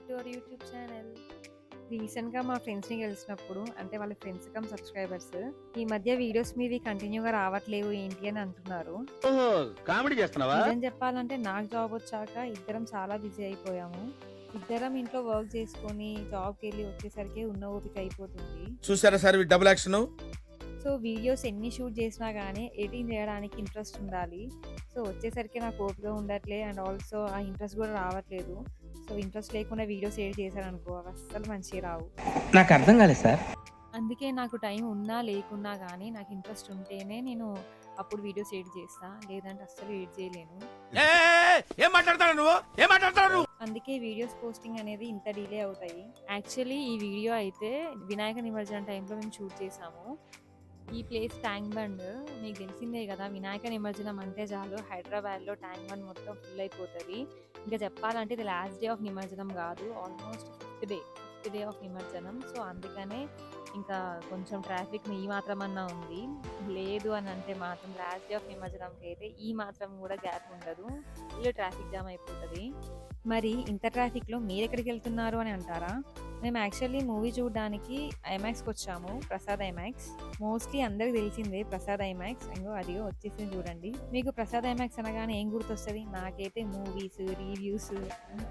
Back to our YouTube channel రీసెంట్గా మా ఫ్రెండ్స్ని కలిసినప్పుడు అంటే వాళ్ళ ఫ్రెండ్స్ కమ్ సబ్స్క్రైబర్స్ ఈ మధ్య వీడియోస్ మీవి కంటిన్యూగా రావట్లేవు ఏంటి అని అంటున్నారు. కామెడీ చేస్తున్నావా? నిజం చెప్పాలంటే నాకు జాబ్ వచ్చాక ఇద్దరం చాలా బిజీ అయిపోయాము. ఇద్దరం ఇంట్లో వర్క్ చేసుకొని జాబ్కి వెళ్ళి వచ్చేసరికి ఉన్న ఓపిక అయిపోతుంది. చూసారా sir double action so videos ఎన్ని షూట్ చేసినా కానీ ఎడిటింగ్ చేయడానికి ఇంట్రెస్ట్ ఉండాలి. సో వచ్చేసరికి నాకు ఓపిక ఉండట్లే అండ్ ఆల్సో ఆ ఇంట్రెస్ట్ కూడా రావట్లేదు. సో ఇంట్రెస్ట్ లేకుండా వీడియోస్ ఎడిట్ చేశాను అనుకో అవి అస్సలు మంచిగా రావు. నాకు అర్థం కాలేదు సార్. అందుకే నాకు టైం ఉన్నా లేకున్నా కానీ నాకు ఇంట్రెస్ట్ ఉంటేనే నేను అప్పుడు వీడియోస్ ఎడిట్ చేస్తా. లేదంటే అస్సలు ఎడిట్ చేయలేను. ఏం మాట్లాడతాడు నువ్వు? ఏం మాట్లాడతాడు నువ్వు? అందుకే వీడియోస్ పోస్టింగ్ అనేది ఇంత డిలే అవుతాయి. యాక్చువల్లీ ఈ వీడియో అయితే వినాయక నిమజ్జనం టైంలో మేము షూట్ చేసాము. ఈ ప్లేస్ ట్యాంక్ బండ్ మీకు తెలిసిందే కదా వినాయక నిమజ్జనం అంటే చాలు. హైదరాబాద్లో ట్యాంక్ బండ్ మొత్తం ఫుల్ అయిపోతుంది. ఇంకా చెప్పాలంటే ఇది లాస్ట్ డే ఆఫ్ నిమజ్జనం కాదు. Almost fifth day fifth day of నిమజ్జనం. సో అందుకనే ఇంకా కొంచెం ట్రాఫిక్ ఈ మాత్రం అన్నా ఉంది. లేదు అని అంటే మాత్రం లాస్ట్ డే ఆఫ్ నిమజ్జనంకి అయితే ఈ మాత్రం కూడా గ్యాప్ ఉండదు. ఫుల్ ట్రాఫిక్ జామ్ అయిపోతుంది. మరి ఇంత ట్రాఫిక్లో మీరు ఎక్కడికి వెళ్తున్నారు అని అంటారా? మేము యాక్చువల్లీ మూవీ చూడడానికి ఐమాక్స్కి వచ్చాము ప్రసాద్ ఐమాక్స్ మోస్ట్లీ అందరికి తెలిసిందే ప్రసాద్ ఐమాక్స్ ఇంకో అదిగో వచ్చేసి చూడండి. మీకు ప్రసాద్ ఐమాక్స్ అనగానే ఏం గుర్తొస్తుంది? నాకైతే మూవీస్ రివ్యూస్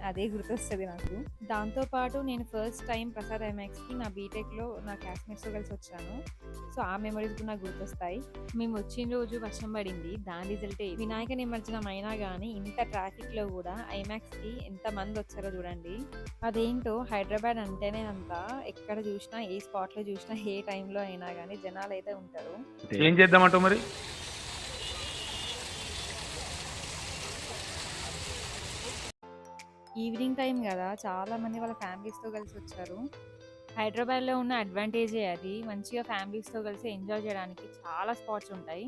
అదే గుర్తొస్తుంది నాకు. దాంతోపాటు నేను ఫస్ట్ టైం ప్రసాద్ ఐమాక్స్కి నా బీటెక్లో నా క్లాస్మేట్స్తో కలిసి వచ్చాను. సో ఆ మెమరీస్ కూడా నాకు గుర్తొస్తాయి. మేము వచ్చిన రోజు వర్షం పడింది. దాని రిజల్టే వినాయక నిమజ్జనం అయినా కానీ ఇంత ట్రాఫిక్లో కూడా ఐమాక్స్కి ఎంత మంది వచ్చారో చూడండి. అదేంటో హైదరాబాద్ అంటేనే అంత ఎక్కడ చూసినా ఏ స్పాట్లో చూసినా ఏ టైంలో అయినా కానీ జనాలు అయితే ఉంటారు ఏం చేద్దామంటావు మరి? ఈవినింగ్ టైం కదా చాలా మంది వాళ్ళ ఫ్యామిలీస్తో కలిసి వచ్చారు. హైదరాబాద్లో ఉన్న అడ్వాంటేజే అది. మంచిగా ఫ్యామిలీస్తో కలిసి ఎంజాయ్ చేయడానికి చాలా స్పాట్స్ ఉంటాయి.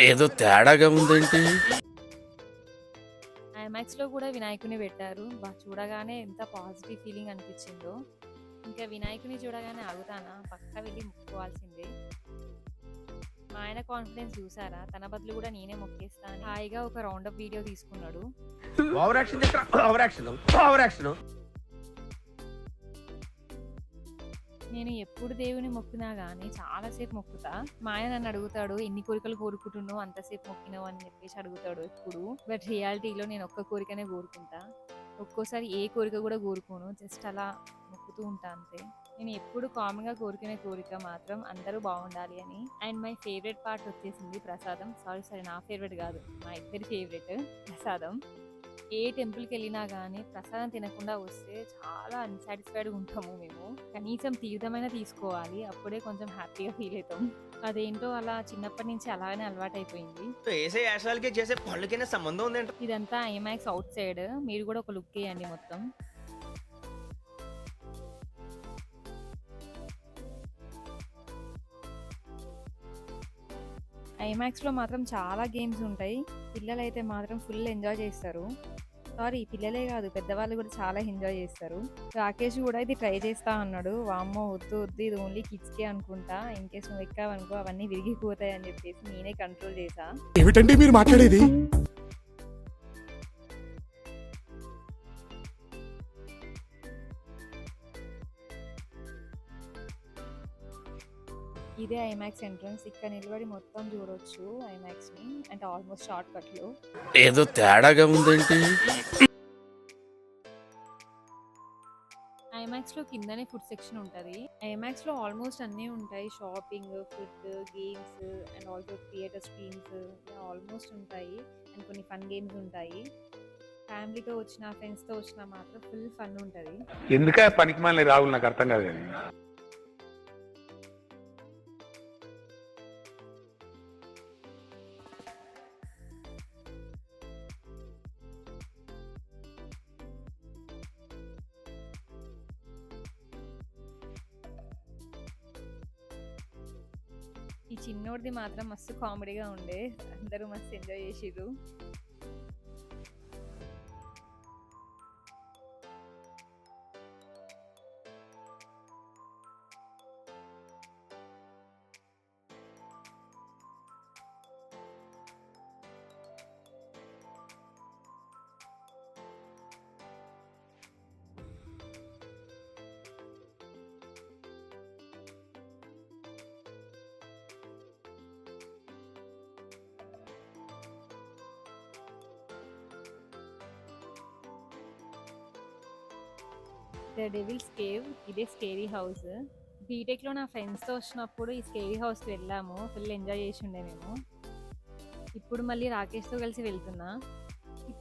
ఏదో తేడాగా ఉందేంటి? ఐమాక్స్లో కూడా వినాయకుని పెట్టారు. చూడగానే ఎంత పాజిటివ్ ఫీలింగ్ అనిపించిందో. ఇంకా వినాయకుని చూడగానే ఆగుతానా? పక్క వెళ్ళి ముక్కోవాల్సిందే మా ఆయన కాన్ఫిడెన్స్ చూసారా? తన బదులు కూడా నేనే మొక్కేస్తాను హాయిగా ఒక రౌండ్ అప్ వీడియో తీసుకున్నాడు నేను ఎప్పుడు దేవుని మొక్కినా కానీ చాలాసేపు మొక్కుతా. మా ఆయన నన్ను అడుగుతాడు ఎన్ని కోరికలు కోరుకుంటున్నావు? అంతసేపు మొక్కినావు? అని చెప్పేసి అడుగుతాడు ఎప్పుడు. బట్ రియాలిటీలో నేను ఒక్క కోరికనే కోరుకుంటా. ఒక్కోసారి ఏ కోరిక కూడా కోరుకోను. జస్ట్ అలా మొక్కుతూ ఉంటా అంతే. నేను ఎప్పుడు కామన్గా కోరుకునే కోరిక మాత్రం అందరూ బాగుండాలి అని. అండ్ మై ఫేవరెట్ పార్ట్ వచ్చేసింది ప్రసాదం. సారీ సారీ నా ఫేవరెట్ కాదు. మా ఇద్దరి ఫేవరెట్ ప్రసాదం. ఏ టెంపుల్కి వెళ్ళినా కానీ ప్రసాదం తినకుండా వస్తే చాలా అన్సాటిస్ఫైడ్గా ఉంటాము మేము. కనీసం తీర్థమైనా తీసుకోవాలి అప్పుడే కొంచెం హ్యాపీగా ఫీల్ అవుతాం. అదేంటో అలా చిన్నప్పటి నుంచి అలానే అలవాటు అయిపోయింది వేసే చేసే పళ్ళకైనా సంబంధం ఉందంట. ఇదంతా ఐమాక్స్ అవుట్ సైడ్ మీరు కూడా ఒక లుక్ వేయండి మొత్తం. ఐమాక్స్లో మాత్రం చాలా గేమ్స్ ఉంటాయి. పిల్లలు అయితే మాత్రం ఫుల్ ఎంజాయ్ చేస్తారు. సారీ పిల్లలే కాదు పెద్దవాళ్ళు కూడా చాలా ఎంజాయ్ చేస్తారు. రాకేష్ కూడా ఇది ట్రై చేస్తా అన్నాడు. వామ్మో వద్దు వద్దు ఇది ఓన్లీ కిడ్స్కే అనుకుంటా. ఇన్ కేస్ నువ్వు ఎక్కావనుకో అవన్నీ విరిగిపోతాయి అని చెప్పేసి నేనే కంట్రోల్ చేసా ఏమిటండి మీరు మాట్లాడేది? ఇదే ఐమాక్స్ ఎంట్రన్స్. ఇక్కడ నిలబడి మొత్తం చూడొచ్చు ఐమాక్స్ని. అంటే ఆల్మోస్ట్ షార్ట్ కట్లో. ఏదో తేడాగా ఉందేంటి? ఐమాక్స్లో కిందనే ఫుడ్ సెక్షన్ ఉంటది. ఐమాక్స్లో ఆల్మోస్ట్ అన్నీ ఉంటాయి. Shopping food games and also theatre screens almost ఉంటాయి. అండ్ కొన్ని ఫన్ గేమ్స్ ఉంటాయి. ఫ్యామిలీతో వచ్చిన ఫ్రెండ్స్తో వచ్చినా మాత్రం ఫుల్ ఫన్ ఉంటది. ఎందుక పనికి రాహుల్ నాకు అర్థం కాదు ఈ చిన్నోడిది మాత్రం మస్తు కామెడీగా ఉండే. అందరూ మస్తు ఎంజాయ్ చేసిర్రు. ద డెవిల్స్ కేవ్ ఇదే స్కేరీ హౌస్. బీటెక్లో నా ఫ్రెండ్స్తో వచ్చినప్పుడు ఈ స్కేరీ హౌస్కి వెళ్ళాము. ఫుల్ ఎంజాయ్ చేసి ఉండే మేము. ఇప్పుడు మళ్ళీ రాకేష్తో కలిసి వెళ్తున్నా.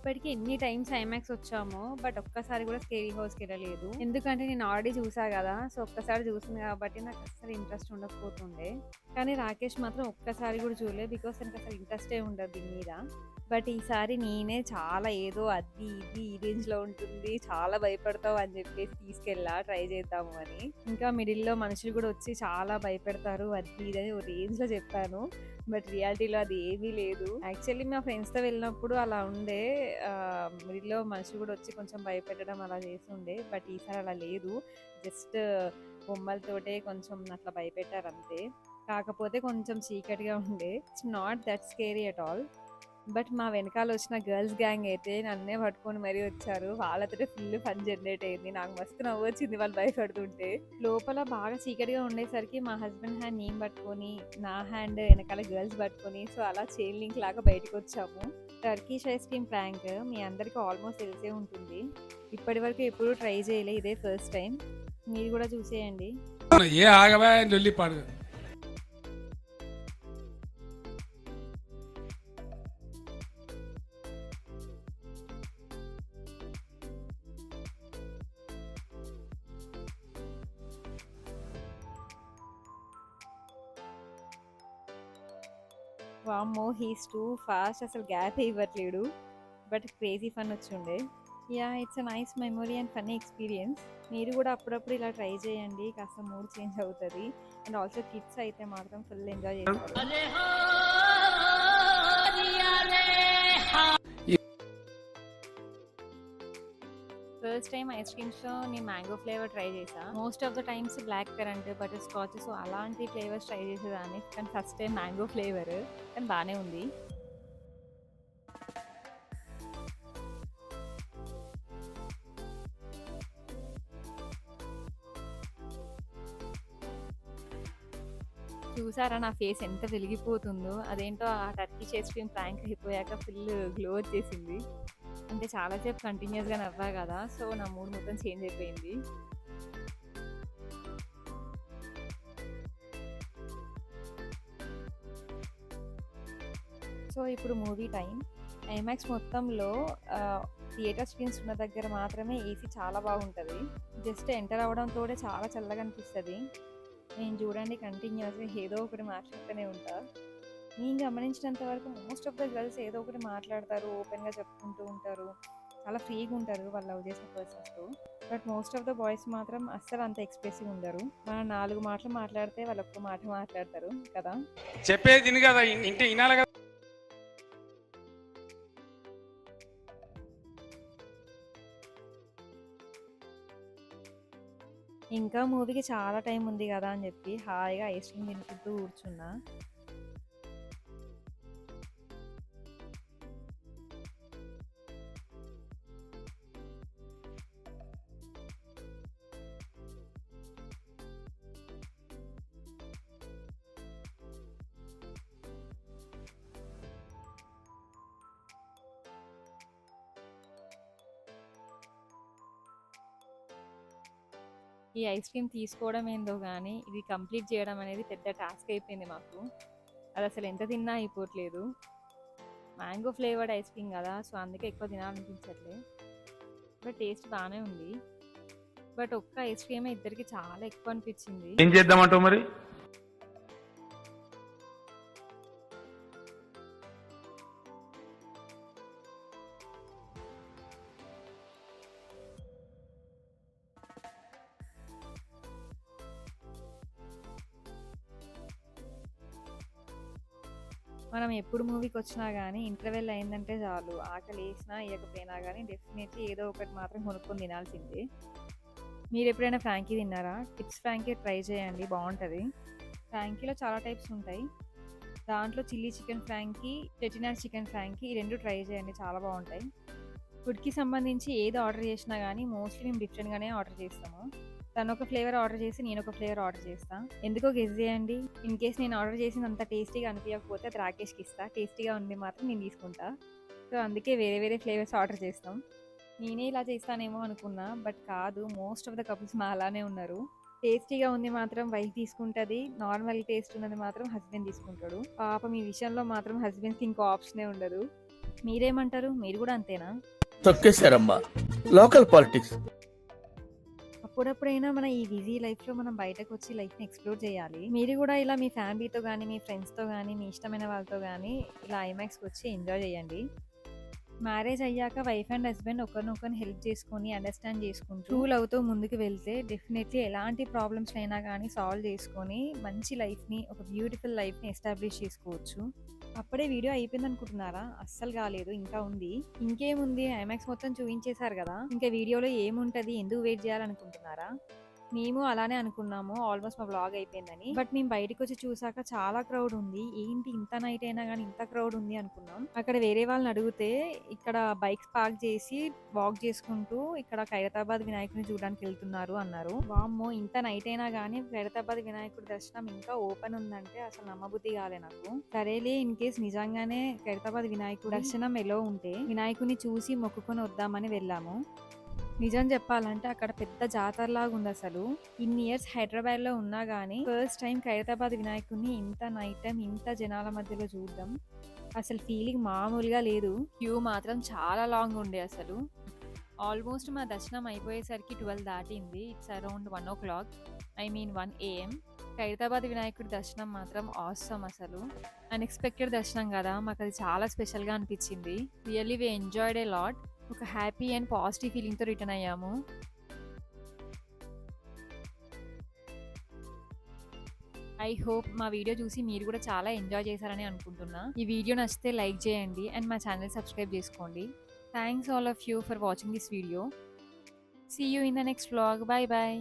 ఇప్పటికి ఎన్ని టైమ్స్ ఐమాక్స్ వచ్చామో బట్ ఒక్కసారి కూడా స్కేరీ హౌస్కి వెళ్ళలేదు. ఎందుకంటే నేను ఆల్రెడీ చూసా కదా సో ఒక్కసారి చూసింది కాబట్టి నాకు అసలు ఇంట్రెస్ట్ ఉండకపోతుండే. కానీ రాకేష్ మాత్రం ఒక్కసారి కూడా చూడలేదు బికాస్ తనకు అసలు ఇంట్రెస్టే ఉండదు దీని మీద. బట్ ఈసారి నేనే చాలా ఏదో అది ఇది ఈ రేంజ్లో ఉంటుంది చాలా భయపడతావు అని చెప్పేసి తీసుకెళ్ళా ట్రై చేద్దాము అని. ఇంకా మిడిల్లో మనుషులు కూడా వచ్చి చాలా భయపెడతారు అది ఇది అని ఓ రేంజ్లో చెప్పాను. బట్ రియాలిటీలో అది ఏమీ లేదు. యాక్చువల్లీ మా ఫ్రెండ్స్తో వెళ్ళినప్పుడు అలా ఉండే మిడిల్లో మనిషి కూడా వచ్చి కొంచెం భయపెట్టడం అలా చేస్తుండే బట్ ఈసారి అలా లేదు. జస్ట్ బొమ్మలతోటే కొంచెం అట్లా భయపెట్టారు అంతే. కాకపోతే కొంచెం చీకటిగా ఉండే. It's not that scary at all but మా వెనకాల వచ్చిన గర్ల్స్ గ్యాంగ్ అయితే నన్నే పట్టుకొని మరీ వచ్చారు. వాళ్ళతో ఫుల్ ఫన్ జనరేట్ అయింది. నాకు మస్తు నవ్వొచ్చింది వాళ్ళు భయపడుతుంటే. లోపల బాగా చీకటిగా ఉండేసరికి మా హస్బెండ్ హ్యాండ్ నేను పట్టుకొని నా హ్యాండ్ వెనకాల గర్ల్స్ పట్టుకొని సో అలా చైన్ లింక్ లాగా బయటకు వచ్చాము. టర్కీష్ ఐస్ క్రీమ్ ప్రాంక్ మీ అందరికీ ఆల్మోస్ట్ తెలిసే ఉంటుంది. ఇప్పటి వరకు ఎప్పుడూ ట్రై చేయలే ఇదే ఫస్ట్ టైం. మీరు కూడా చూసేయండి. ఏ ఆగవా లొల్లి పాడు వామ్మో హీస్ టూ ఫాస్ట్ అసలు గ్యాప్ ఇవ్వట్లేడు. బట్ క్రేజీ ఫన్ వచ్చిండే. Yeah it's a nice memory and funny experience మీరు కూడా అప్పుడప్పుడు ఇలా ట్రై చేయండి. కాస్త మూడ్ చేంజ్ అవుతుంది. అండ్ ఆల్సో కిడ్స్ అయితే మాత్రం ఫుల్ ఎంజాయ్ చేస్తారు. ఫస్ట్ టైం ఐస్ క్రీమ్స్లో నేను మ్యాంగో ఫ్లేవర్ ట్రై చేసా most of the times black currant butterscotch so అలాంటి ఫ్లేవర్స్ ట్రై చేసేదాన్ని. కానీ ఫస్ట్ టైం మ్యాంగో ఫ్లేవర్ కానీ బాగానే ఉంది. చూసారా నా ఫేస్ ఎంత వెలిగిపోతుందో? అదేంటో ఆ టర్కీ చేసి క్రీమ్ ప్రాంక్ అయిపోయాక ఫుల్ గ్లో వచ్చేసింది. అంటే చాలాసేపు కంటిన్యూస్గా నవ్వా కదా సో నా మూడ్ మొత్తం చేంజ్ అయిపోయింది. సో ఇప్పుడు మూవీ టైం ఐమాక్స్ మొత్తంలో థియేటర్ స్క్రీన్స్ ఉన్న దగ్గర మాత్రమే ఏసీ చాలా బాగుంటుంది. జస్ట్ ఎంటర్ అవ్వడంతో చాలా చల్లగా అనిపిస్తుంది. నేను చూడండి కంటిన్యూస్గా ఏదో ఒకటి మాట్లాడుతూనే ఉంటాను నేను గమనించినంత వరకు మోస్ట్ ఆఫ్ ద గర్ల్స్ ఏదో ఒకటి మాట్లాడతారు ఓపెన్గా చెప్పుకుంటూ ఉంటారు. చాలా ఫ్రీగా ఉంటారు వాళ్ళు లవ్ చేసే పర్సన్స్తో but most of the boys మాత్రం అస్సలు అంత ఎక్స్ప్రెసివ్ ఉండరు. మనం నాలుగు మాటలు మాట్లాడితే వాళ్ళు ఒక్క మాట మాట్లాడతారు కదా. చెప్పేది కదా ఇంటే వినాలి కదా. ఇంకా మూవీకి చాలా టైం ఉంది కదా అని చెప్పి హాయిగా ఐస్ క్రీమ్ తినుకుంటూ కూర్చున్నా. ఈ ఐస్ క్రీమ్ తీసుకోవడం ఏందో కానీ ఇది కంప్లీట్ చేయడం అనేది పెద్ద టాస్క్ అయిపోయింది మాకు. అది అసలు ఎంత తిన్నా అయిపోవట్లేదు. మ్యాంగో ఫ్లేవర్డ్ ఐస్ క్రీమ్ కదా సో అందుకే ఎక్కువ తినాలనిపించట్లే. బట్ టేస్ట్ బాగానే ఉంది. బట్ ఒక్క ఐస్ క్రీమే ఇద్దరికి చాలా ఎక్కువ అనిపించింది. ఏం చేద్దామంటావు మరి? ఎప్పుడు మూవీకి వచ్చినా కానీ ఇంటర్వెల్ అయిందంటే చాలు. ఆకలి వేసినా ఇవ్వకపోయినా కానీ డెఫినెట్లీ ఏదో ఒకటి మాత్రం కొనుక్కొని తినాల్సిందే. మీరు ఎప్పుడైనా ఫ్రాంకీ తిన్నారా? టిప్స్ ఫ్రాంకీ ట్రై చేయండి బాగుంటుంది ఫ్రాంకీలో చాలా టైప్స్ ఉంటాయి. దాంట్లో chilli chicken frankie Chettinad chicken frankie ఈ రెండు ట్రై చేయండి చాలా బాగుంటాయి ఫుడ్కి సంబంధించి ఏది ఆర్డర్ చేసినా కానీ మోస్ట్లీ మేము డిఫరెంట్గానే ఆర్డర్ చేస్తాము. తను ఒక ఫ్లేవర్ ఆర్డర్ చేసి నేను ఒక ఫ్లేవర్ ఆర్డర్ చేస్తా. ఎందుకో గెస్ చేయండి. ఇన్ కేస్ నేను ఆర్డర్ చేసింది అంత టేస్టీగా అనిపించకపోతే అది రాకేష్కి ఇస్తా. టేస్టీగా ఉంది మాత్రం నేను తీసుకుంటా. సో అందుకే వేరే వేరే ఫ్లేవర్స్ ఆర్డర్ చేస్తాం. నేనే ఇలా చేస్తానేమో అనుకున్నా బట్ కాదు మోస్ట్ ఆఫ్ ద కపుల్స్ మా అలానే ఉన్నారు. టేస్టీగా ఉంది మాత్రం వైఫ్ తీసుకుంటుంది. నార్మల్ టేస్ట్ ఉన్నది మాత్రం హస్బెండ్ తీసుకుంటాడు. పాపం ఈ విషయంలో మాత్రం హస్బెండ్కి ఇంకో ఆప్షనే ఉండదు. మీరేమంటారు? మీరు కూడా అంతేనా? తొక్కేశారమ్మా. Local politics. అప్పుడప్పుడైనా మన ఈ బిజీ లైఫ్లో మనం బయటకు వచ్చి లైఫ్ని ఎక్స్ప్లోర్ చేయాలి. మీరు కూడా ఇలా మీ ఫ్యామిలీతో కానీ మీ ఫ్రెండ్స్తో కానీ మీ ఇష్టమైన వాళ్ళతో కానీ ఇలా ఐమాక్స్కి వచ్చి ఎంజాయ్ చేయండి. మ్యారేజ్ అయ్యాక వైఫ్ అండ్ హస్బెండ్ ఒకరినొకరిని హెల్ప్ చేసుకొని అండర్స్టాండ్ చేసుకుంటూ ట్రూ లవ్తో ముందుకు వెళ్తే డెఫినెట్లీ ఎలాంటి ప్రాబ్లమ్స్ అయినా కానీ సాల్వ్ చేసుకొని మంచి లైఫ్ని ఒక బ్యూటిఫుల్ లైఫ్ని ఎస్టాబ్లిష్ చేసుకోవచ్చు. అప్పుడే వీడియో అయిపోయింది అనుకుంటున్నారా? అస్సలు కాలేదు ఇంకా ఉంది. ఇంకేముంది? ఐమాక్స్ మొత్తం చూపించేశారు కదా. ఇంకా వీడియోలో ఏముంటది? ఎందుకు వెయిట్ చేయాలనుకుంటున్నారా? మేము అలానే అనుకున్నాము. ఆల్మోస్ట్ మా బ్లాగ్ అయిపోయిందని. బట్ మేము బయటకు వచ్చి చూసాక చాలా క్రౌడ్ ఉంది. ఏంటి ఇంత నైట్ అయినా కానీ ఇంత క్రౌడ్ ఉంది అనుకున్నాం. అక్కడ వేరే వాళ్ళని అడిగితే ఇక్కడ బైక్స్ పార్క్ చేసి వాక్ చేసుకుంటూ ఇక్కడ ఖైరతాబాద్ వినాయకుడిని చూడడానికి వెళ్తున్నారు అన్నారు. వామ్మో ఇంత నైట్ అయినా కానీ ఖైరతాబాద్ వినాయకుడి దర్శనం ఇంకా ఓపెన్ ఉందంటే అసలు నమ్మబుద్ధి కాలే నాకు. సరేలే ఇన్ కేస్ నిజంగానే ఖైరతాబాద్ వినాయకుడి దర్శనం ఎలా ఉంటే వినాయకుడిని చూసి మొక్కుకొని వద్దామని వెళ్ళాము. నిజం చెప్పాలంటే అక్కడ పెద్ద జాతరలాగా ఉంది అసలు. ఇన్ని ఇయర్స్ హైదరాబాద్లో ఉన్నా గానీ ఫస్ట్ టైం ఖైరతాబాద్ వినాయకుడిని ఇంత నైట్ టైం ఇంత జనాల మధ్యలో చూద్దాం అసలు ఫీలింగ్ మామూలుగా లేదు. క్యూ మాత్రం చాలా లాంగ్ ఉండే అసలు. ఆల్మోస్ట్ మా దర్శనం అయిపోయేసరికి ట్వెల్వ్ దాటింది. It's around one o'clock I mean one AM. Khairatabad వినాయకుడి దర్శనం మాత్రం ఆసమ్ అసలు. అన్ఎక్స్పెక్టెడ్ దర్శనం కదా మాకు అది చాలా స్పెషల్గా అనిపించింది. Really we enjoyed a lot. ఒక హ్యాపీ అండ్ పాజిటివ్ ఫీలింగ్తో రిటర్న్ అయ్యాము. ఐ హోప్ మా వీడియో చూసి మీరు కూడా చాలా ఎంజాయ్ చేశారని అనుకుంటున్నా. ఈ వీడియో నచ్చితే లైక్ చేయండి అండ్ మా ఛానల్ సబ్స్క్రైబ్ చేసుకోండి. Thanks all of you for watching this video. See you in the next vlog bye bye